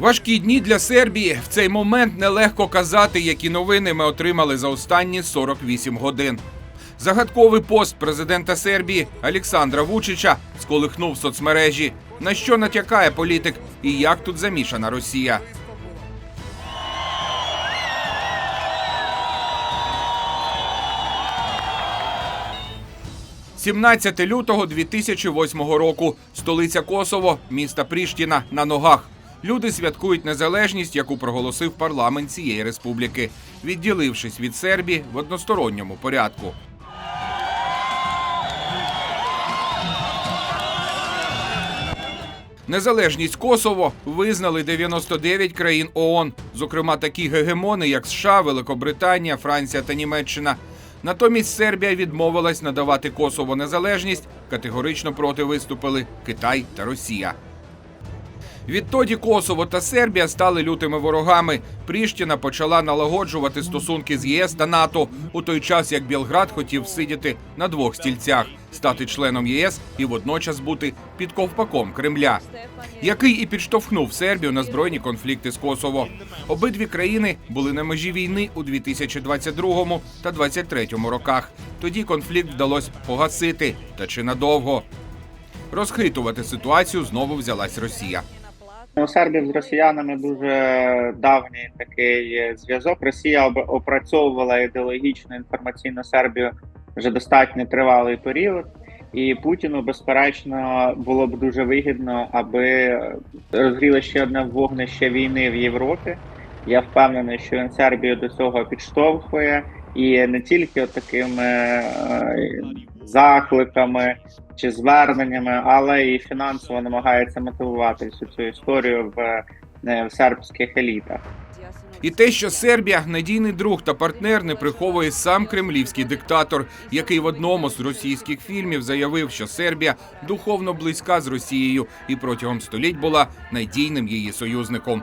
Важкі дні для Сербії. В цей момент нелегко казати, які новини ми отримали за останні 48 годин. Загадковий пост президента Сербії Олександра Вучича сколихнув соцмережі. На що натякає політик і як тут замішана Росія? 17 лютого 2008 року. Столиця Косово, міста Пріштіна на ногах. Люди святкують незалежність, яку проголосив парламент цієї республіки, відділившись від Сербії в односторонньому порядку. Незалежність Косово визнали 99 країн ООН, зокрема такі гегемони, як США, Великобританія, Франція та Німеччина. Натомість Сербія відмовилась надавати Косово незалежність. Категорично проти виступили Китай та Росія. Відтоді Косово та Сербія стали лютими ворогами. Пріштіна почала налагоджувати стосунки з ЄС та НАТО у той час, як Білград хотів сидіти на двох стільцях, стати членом ЄС і водночас бути під ковпаком Кремля, який і підштовхнув Сербію на збройні конфлікти з Косово. Обидві країни були на межі війни у 2022 та 2023 роках. Тоді конфлікт вдалося погасити, та чи надовго. Розхитувати ситуацію знову взялась Росія. У сербів з росіянами дуже давній такий зв'язок. Росія опрацьовувала ідеологічно інформаційну Сербію вже достатньо тривалий період, і Путіну, безперечно, було б дуже вигідно, аби розгріло ще одне вогнище війни в Європі. Я впевнений, що він Сербію до цього підштовхує, і не тільки такими е, закликами чи зверненнями, але і фінансово намагається мотивувати всю цю історію в, е, в сербських елітах. І те, що Сербія надійний друг та партнер, не приховує сам кремлівський диктатор, який в одному з російських фільмів заявив, що Сербія духовно близька з Росією і протягом століть була надійним її союзником.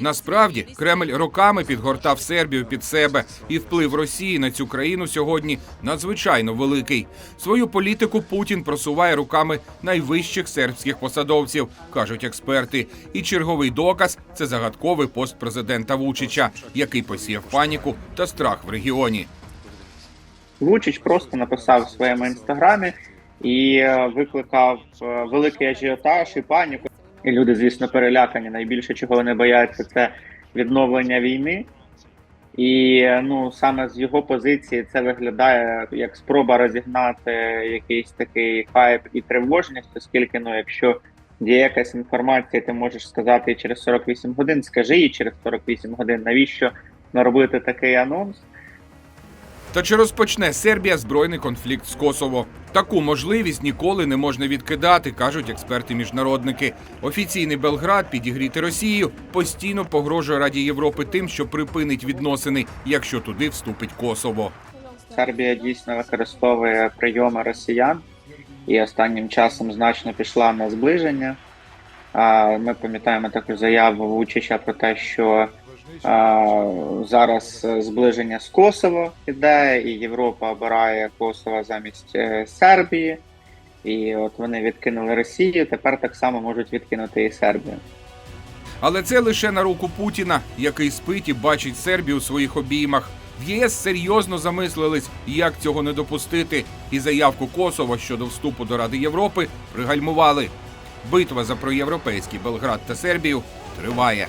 Насправді Кремль роками підгортав Сербію під себе, і вплив Росії на цю країну сьогодні надзвичайно великий. Свою політику Путін просуває руками найвищих сербських посадовців, кажуть експерти. І черговий доказ це загадковий пост президента Вучича, який посіяв паніку та страх в регіоні. Вучич просто написав в своєму інстаграмі і е, викликав е, великий ажіотаж і паніку. І люди, звісно, перелякані. Найбільше чого вони бояться, це відновлення війни. І ну саме з його позиції це виглядає як спроба розігнати якийсь такий хайп і тривожність, оскільки ну, якщо є якась інформація, ти можеш сказати через 48 годин, скажи їй через 48 годин, навіщо робити такий анонс? Та чи розпочне Сербія збройний конфлікт з Косово? Таку можливість ніколи не можна відкидати, кажуть експерти-міжнародники. Офіційний Белград підігріти Росію постійно погрожує Раді Європи тим, що припинить відносини, якщо туди вступить Косово. Сербія дійсно використовує прийоми росіян і останнім часом значно пішла на зближення. Ми пам'ятаємо таку заяву Вучича про те, що зараз е, зближення з Косово іде, і Європа обирає Косово замість е, Сербії. І от вони відкинули Росію. Тепер так само можуть відкинути і Сербію. Але це лише на руку Путіна, який спить і бачить Сербію у своїх обіймах. В ЄС серйозно замислились, як цього не допустити, і заявку Косово щодо вступу до Ради Європи пригальмували. Битва за проєвропейський Белград та Сербію триває.